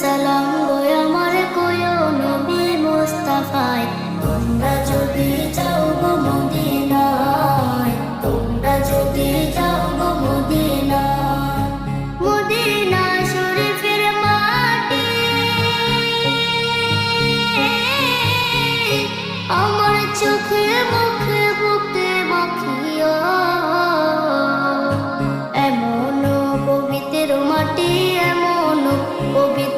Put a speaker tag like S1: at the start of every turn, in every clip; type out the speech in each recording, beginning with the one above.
S1: সালাম বই আমার কয়ো নবী তোমরা যদি যাও গো মদিনায়, তোমরা যদি যাও গো মদিনায়। মদিনা শরীফের মাটি, আমার চোখে মুখে বুকে মাখিয়া এমন পবিত্র মাটি, এমন পবিত্র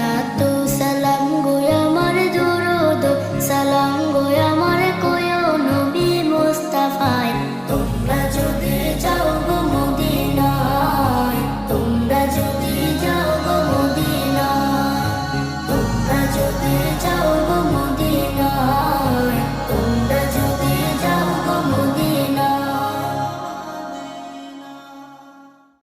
S1: นาโต